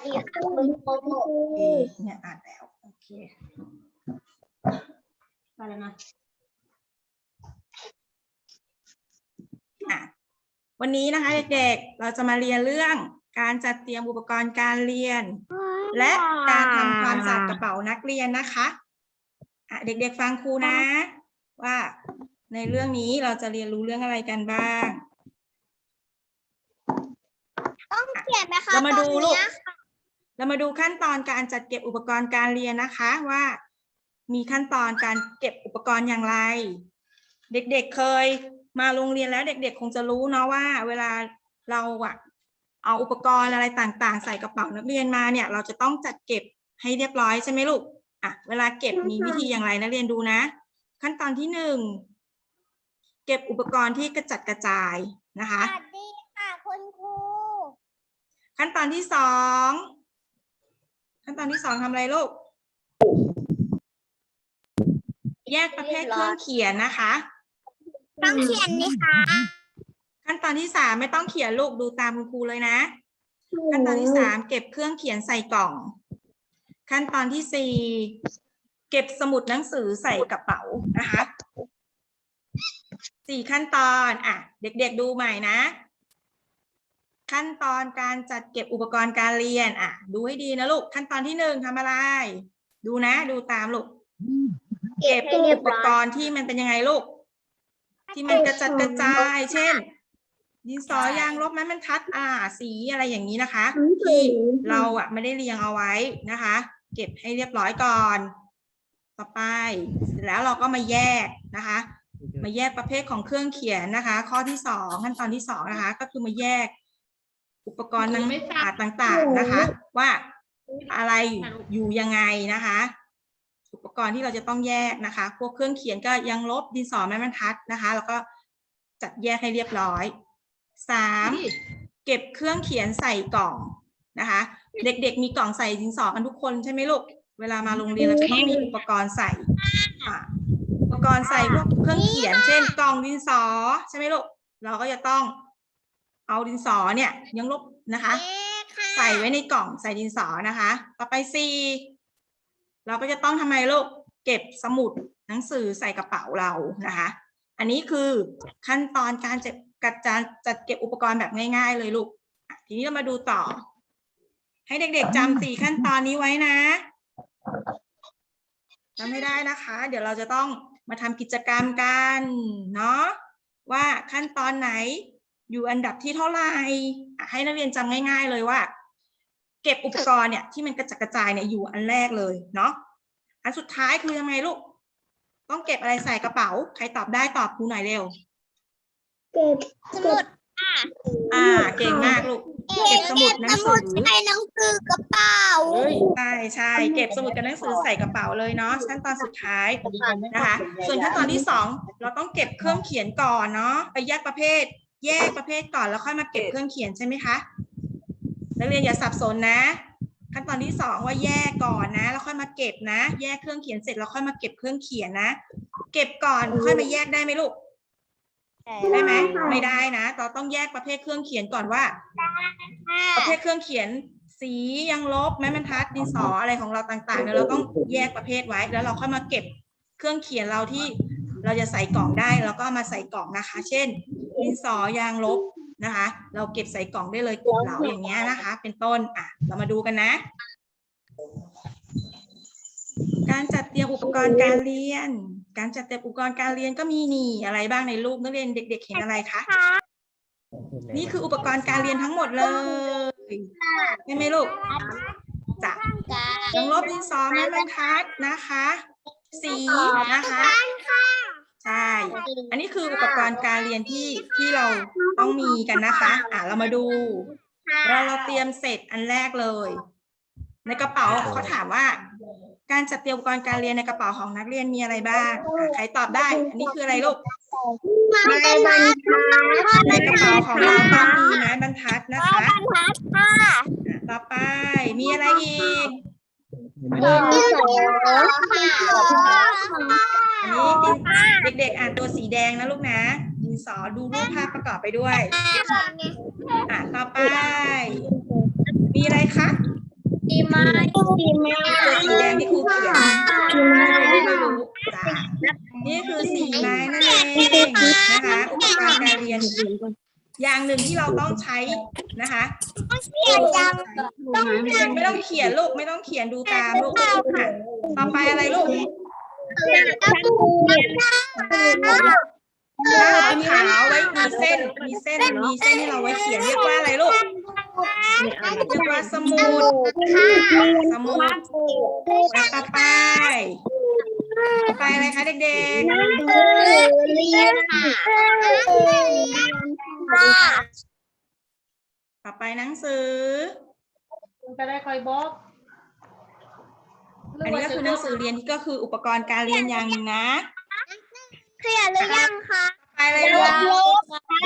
อีกคุณครูโอเคเนี่ยอ่านแล้วโอเคไปแล้วนะอะวันนี้นะคะเด็กๆ เราจะมาเรียนเรื่องการจัดเตรียมอุปกรณ์การเรียน และการทำความสะอาดกระเป๋านักเรียนนะคะอะเด็กๆฟังครูนะ ว่าในเรื่องนี้เราจะเรียนรู้เรื่องอะไรกันบ้างเขียนไหมคะเรามาดูตอนลูก เนี้ยเรามาดูขั้นตอนการจัดเก็บอุปกรณ์การเรียนนะคะว่า มีขั้นตอนการเก็บอุปกรณ์อย่างไร เด็กๆเคยมาโรงเรียนแล้วเด็กๆ คงจะรู้เนาะว่า เวลาเราอะเอาอุปกรณ์อะไรต่างๆ ใส่กระเป๋านักเรียนมาเนี่ย เราจะต้องจัดเก็บให้เรียบร้อยใช่ไหมลูกอะเวลาเก็บมีวิธีอย่างไรนักเรียนดูนะ ขั้นตอนที่หนึ่งเก็บอุปกรณ์ที่กระจัดกระจายนะคะสวัสดีค่ะคุณครูขั้นตอนที่สอง ขั้นตอนที่สองทำอะไรลูก แยกประเภทเครื่องเขียนนะคะ ต้องเขียนนี่คะขั้นตอนที่สามไม่ต้องเขียนลูกดูตามคุณครูเลยนะ ขั้นตอนที่สามเก็บเครื่องเขียนใส่กล่อง ขั้นตอนที่สี่เก็บสมุดหนังสือใส่กระเป๋านะคะสี่ขั้นตอน อะ เด็กๆดูใหม่นะ ขั้นตอนการจัดเก็บอุปกรณ์การเรียน อะ ดูให้ดีนะลูก ขั้นตอนที่หนึ่งทำอะไร ดูนะ ดูตามลูก เก็บอุปกรณ์ที่มันเป็นยังไงลูก ที่มันกระจัดกระจาย เช่น ดินสอยางลบไม้บรรทัด อ่า สีอะไรอย่างนี้นะคะ ที่เราอะไม่ได้เรียงเอาไว้นะคะ เก็บให้เรียบร้อยก่อน ต่อไป แล้วเราก็มาแยกนะคะมาแยกประเภทของเครื่องเขียนนะคะ ข้อที่สองขั้นตอนที่สองนะคะ ก็คือมาแยก อุปกรณ์ต่างๆนะคะ ว่าอะไรอยู่ยังไงนะคะ อุปกรณ์ที่เราจะต้องแยกนะคะ พวกเครื่องเขียนก็ยังลบดินสอไม้บรรทัดนะคะ แล้วก็จัดแยกให้เรียบร้อยสามเก็บเครื่องเขียนใส่กล่องนะคะ เด็กๆ มีกล่องใส่ดินสอกันทุกคนใช่ไหมลูกเวลามาโรงเรียนเราจะต้องมีอุปกรณ์ใส่อะอุปกรณ์ใส่พวกเครื่องเขียน เช่น กล่องดินสอใช่ไหมลูกเราก็จะต้อง เอาดินสอเนี่ยยังลบนะคะเอ๊ะค่ะใส่ไว้ในกล่องใส่ดินสอนะคะ ต่อไปซีเราก็จะต้องทำไมลูกเก็บสมุดหนังสือใส่กระเป๋าเรานะคะ อันนี้คือขั้นตอนการจัดกัดจานจัดเก็บอุปกรณ์แบบง่าย ๆ เลยลูกอะทีนี้เรามาดูต่อ ให้เด็กๆจำสี่ขั้นตอนนี้ไว้นะจำให้ได้นะคะ เดี๋ยวเราจะต้องมาทำกิจกรรมกันเนาะว่าขั้นตอนไหน อยู่อันดับที่เท่าไหร่อะให้นักเรียนจำง่าย ๆ เลยว่า เก็บอุปกรณ์เนี่ยที่มันกระจัดกระจายเนี่ยอยู่อันแรกเลยเนาะอันสุดท้ายคือยังไงลูก ต้องเก็บอะไรใส่กระเป๋า ใครตอบได้ตอบครูหน่อยเร็ว เก็บสมุดอ่า เก่งมากลูก เก็บสมุดหนังสือใส่หนังสือกระเป๋าใช่ใช่เก็บสมุดกับหนังสือใส่กระเป๋าเลยเนาะขั้นตอนสุดท้ายนะคะ ส่วนขั้นตอนที่สองเราต้องเก็บเครื่องเขียนก่อนเนาะไปแยกประเภท แยกประเภทก่อนแล้วค่อยมาเก็บเครื่องเขียนใช่ไหมคะนักเรียนอย่าสับสนนะ ขั้นตอนที่สองว่าแยกก่อนนะ แล้วค่อยมาเก็บนะ แยกเครื่องเขียนเสร็จแล้วค่อยมาเก็บเครื่องเขียนนะ เก็บก่อนค่อยมาแยกได้ไหมลูกได้ไหมไม่ได้นะเราต้องแยกประเภทเครื่องเขียนก่อนว่า ประเภทเครื่องเขียน สียังลบไม้บรรทัดดินสออะไรของเราต่างๆเนี่ยเราต้องแยกประเภทไว้ แล้วเราค่อยมาเก็บเครื่องเขียนเราที่ เราจะใส่กล่องได้แล้วก็มาใส่กล่องนะคะ เช่นดินสอยางลบนะคะ เราเก็บใส่กล่องได้เลยกลุ่มเหลาอย่างเงี้ยนะคะ เป็นต้นอะเรามาดูกันนะ การจัดเตรียมอุปกรณ์การเรียน การจัดเตรียมอุปกรณ์การเรียนก็มีนี่อะไรบ้างในรูปนักเรียนเด็ก ๆ เห็นอะไรคะนี่คืออุปกรณ์การเรียนทั้งหมดเลยใช่ไหมลูกจ้ะยังลบดินสอไม้บรรทัดนะคะ สีนะคะ ใช่ อันนี้คืออุปกรณ์การเรียนที่ที่เราต้องมีกันนะคะ อะเรามาดู เราเราเตรียมเสร็จอันแรกเลย ในกระเป๋าเขาถามว่า การจัดเตรียมอุปกรณ์การเรียนในกระเป๋าของนักเรียนมีอะไรบ้างอะใครตอบได้ อันนี้คืออะไรลูกไม่บรรทัดในกระเป๋าของเราต้องมีไม้บรรทัดนะคะบรรทัดค่ะอะต่อไปมีอะไรอีกดินส อค่ะอันนี้ดินเด็กๆอ่านตัวสีแดงนะลูกนะดินสอดูรูปภาพประกอบไปด้วยอะต่อไป มีอะไรคะสีไม้สีไม้ตัวสีแดงที่ครูเขียนสีไม้ไม่รู้จ้ะนี่คือสีไม้นั่นเองนะคะอุปกรณ์การเรียน อย่างหนึ่งที่เราต้องใช้นะคะเขียนจังไม่ต้องเขียนลูกไม่ต้องเขียนดูตามลูกอะต่อไปอะไรลูกตะปูเนี่ยถ้าเราขาวไว้มีเส้น มีเส้น มีเส้นที่เราไว้เขียนเรียกว่าอะไรลูก เรียกว่าสมุดสมุดแล้วต่อไปต่อไปอะไรคะเด็กเรียนค่ะ ๆต่อไปหนังสือ คุณจะได้คอยบอกอันนี้ก็คือหนังสือเรียนที่ก็คืออุปกรณ์การเรียนอย่างหนึ่งนะเขียนหรือยังคะไปอะไรลูกลบ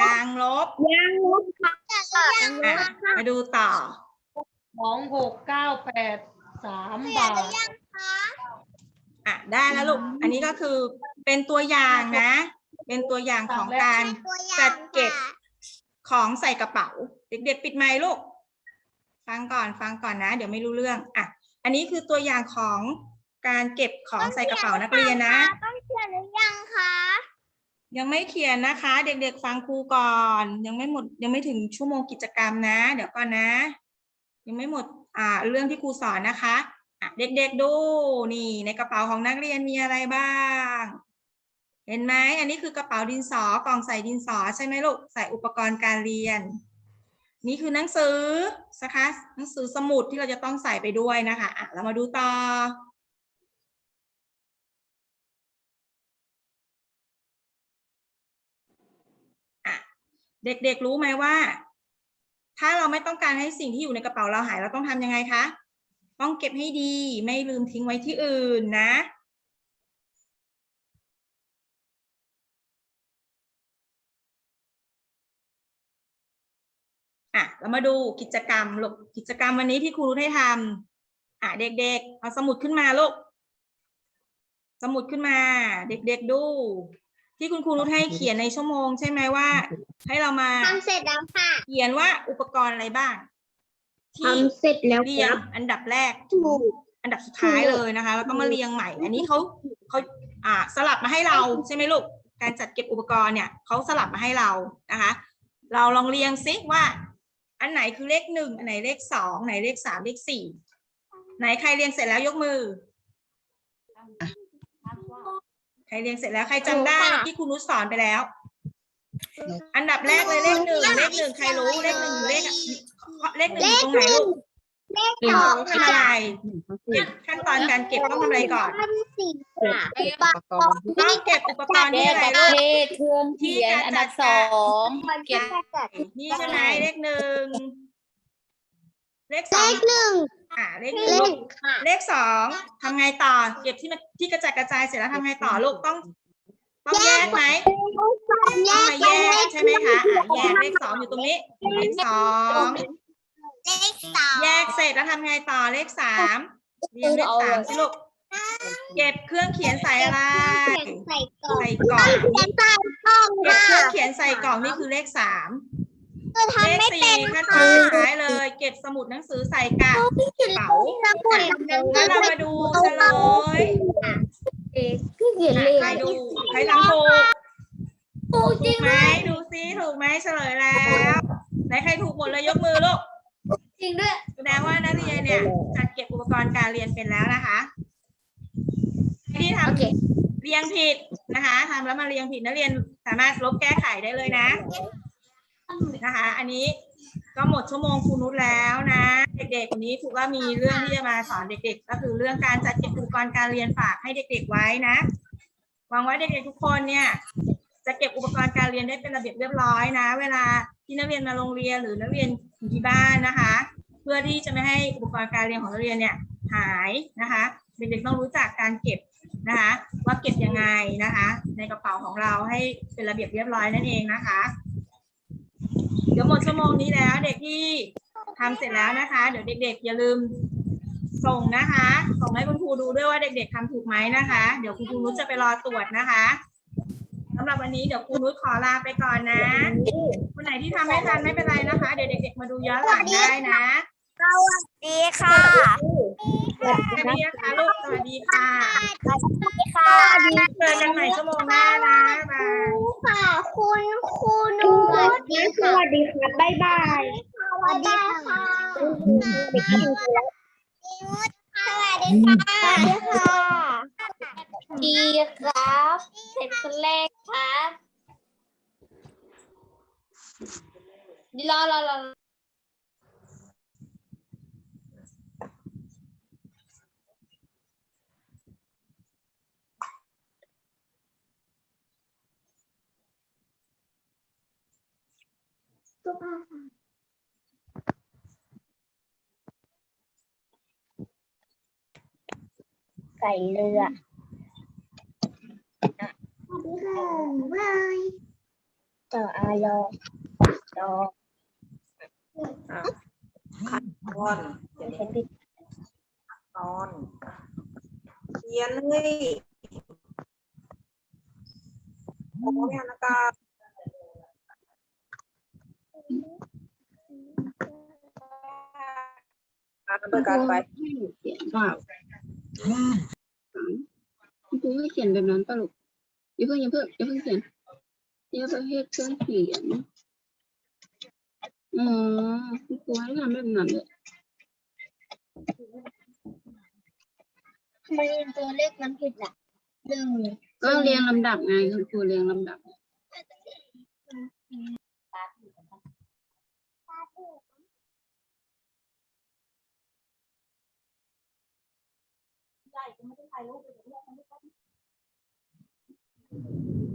ยางลบยังลบค่ะยังอะมาดูต่อสองหกเก้าแปดสามบาทอะได้แล้วลูก อันนี้ก็คือเป็นตัวอย่างนะ เป็นตัวอย่างของการ จัดเก็บ ของใส่กระเป๋า เด็กๆ ปิดไมค์ลูก ฟังก่อนฟังก่อนนะ เดี๋ยวไม่รู้เรื่องอะอันนี้คือตัวอย่างของการเก็บของใส่กระเป๋านักเรียนนะต้องเขียนหรือยังคะยังไม่เขียนนะคะ เด็กๆ ฟังครูก่อน ยังไม่หมดยังไม่ถึงชั่วโมงกิจกรรมนะ เดี๋ยวก่อนนะ ยังไม่หมดอ่าเรื่องที่ครูสอนนะคะอะเด็กๆดูนี่ในกระเป๋าของนักเรียนมีอะไรบ้าง เห็นไหมอันนี้คือกระเป๋าดินสอกล่องใส่ดินสอใช่ไหมลูกใส่อุปกรณ์การเรียน นี่คือหนังสือนะคะหนังสือสมุดที่เราจะต้องใส่ไปด้วยนะคะอะเรามาดูต่อเด็กๆรู้ไหมว่า ถ้าเราไม่ต้องการให้สิ่งที่อยู่ในกระเป๋าเราหายเราต้องทำยังไงคะ ต้องเก็บให้ดีไม่ลืมทิ้งไว้ที่อื่นนะ อะเรามาดูกิจกรรมลูกกิจกรรมวันนี้ที่ครูรู้ให้ทำอะเด็กๆเอาสมุดขึ้นมาลูกสมุดขึ้นมา เด็กๆดู ที่คุณครูรู้ให้เขียนในชั่วโมง ใช่ไหมว่า ให้เรามาทำเสร็จแล้วค่ะ เขียนว่าอุปกรณ์อะไรบ้างที่ทำเสร็จแล้วเรียงอันดับแรกถูกอันดับสุดท้ายเลยนะคะ แล้วก็มาเรียงใหม่ อันนี้เขาเขาอ่าสลับมาให้เราใช่ไหมลูกการจัดเก็บอุปกรณ์เนี่ยเขาสลับมาให้เรานะคะ เราลองเรียงซิว่า อันไหนคือเลขหนึ่งอันไหนเลขสองไหนเลขสามเลขสี่ไหนใครเรียงเสร็จแล้วยกมือ ใครเรียงเสร็จแล้วใครจำได้ที่คุณนุชสอนไปแล้ว อันดับแรกเลยเลขหนึ่งเลขหนึ่งใครรู้เลขหนึ่งอยู่เลขเลขหนึ่งอยู่ตรงไหนลูก เลขสองทำอะไรเก็บขั้นตอนการเก็บต้องทำอะไรก่อนทำสี่ค่ะอุปกรณ์ต้องเก็บอุปกรณ์ที่เลขอะไรประลูเภกทเครื่องเขียนอันดับสองเก็บนี่ใช่ไหมเลขหนึ่งเลขสเลองขหนึ่งอ่าเลขหเลนึ่งลูขกค่ะเลขสองทำไงต่อ เก็บที่มันที่กระจัดกระจายเสร็จแล้วทำไงต่อลูกต้อง ต้องแยกไหมแยต้องกมาแยกใช่ไหมคะอะแยกเลขสองอยู่ตรงนี้ เลขสอง เลขสองแยกเสร็จแล้วทำไงต่อเลขสามเรียงเลขสามสิลูกเก็บเครื่องเขียนใส่อะไรใส่กล่องใส่กล่องเขียนใส่กล่องเก็บค่ะเครื่องเขียนใส่กล่องนี่คือเลขสามคือเลทำขไม่เป็สี่นขั้นตอนสุดท้ายเลย เก็บสมุดหนังสือใส่กระเป๋าสมุดแล้วเรามาดูเฉลยพี่เขียนเลใครขดูใครทำถูกถูกจถูริกงไหมดูซิถูกไหมเฉลยแล้วไหนใครถูกหมดเลยยกมือลูก จริงด้วย แสดงว่านักเรียนเนี่ยจัดเก็บอุปกรณ์การเรียนเป็นแล้วนะคะที่ทำโอเค เรียงผิดนะคะทำแล้วมาเรียงผิดนักเรียนสามารถลบแก้ไขได้เลยนะ นะคะ อันนี้ก็หมดชั่วโมงครูนุชแล้วนะ เด็กๆวันนี้ครูก็มีเรื่องที่จะมาสอนเด็ก ๆ ก็คือเรื่องการจัดเก็บอุปกรณ์การเรียนฝากให้เด็ก ๆ ไว้นะหวังว่าเด็กๆทุกคนเนี่ย จะเก็บอุปกรณ์การเรียนได้เป็นระเบียบเรียบร้อยนะ เวลาที่นักเรียนมาโรงเรียนหรือนักเรียนอยู่ที่บ้านนะคะ เพื่อที่จะไม่ให้อุปกรณ์การเรียนของนักเรียนเนี่ยหายนะคะเด็กๆต้องรู้จักการเก็บนะคะว่าเก็บยังไงนะคะ ในกระเป๋าของเราให้เป็นระเบียบเรียบร้อยนั่นเองนะคะ เดี๋ยวหมดชั่วโมงนี้แล้ว เด็กที่ทำเสร็จแล้วนะคะ เดี๋ยวเด็ก ๆ อย่าลืมส่งนะคะ ส่งให้คุณครูดูด้วยว่าเด็ก ๆทำถูกไหมนะคะ เดี๋ยวคุณครูนุชจะไปรอตรวจนะคะำหรับวันนี้เดี๋ยวครูนุชขอลาไปก่อนนะคนไหนที่ทำไม่ทันไม่เป็นไรนะคะ เดี๋ยวเด็กๆมาดูย้อนหลังได้นะสวัสดีค่ะสวัสดีนะคะลูกสวัสดีค่ะค่ะเจอกันใหม่ชั่วโมงหน้านะบายค่ะคุณครูนุชสวัสดีค่ะบ๊ายบายสวัสดีค่ะสวัสดีค่ะสวัสดีค่ะดีครับเสร็จคนแรกครับ ดีรอรอรอใส่เรือสวัสดีค่ายต่ออารอต่อนเขียนดิตอนเขียนเลยโอ้ยนะครับอ่านโดยการไปเขียนว่าคุณครูให้เขียนแบบนั้นปะลูกอย่าเพิ่งอย่าเพิ่งอย่าเพิ่งเขียนอย่าเพิ่งให้เครื่องเขียน อ๋อคุณครูให้ทำแบบนั้นเลยทำไมตัวเลขมันผิดล่ะหนึ่งก็เรียงลำดับไงคุณครูเรียงลำดับครูขา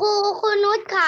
ครูคุณนุชขา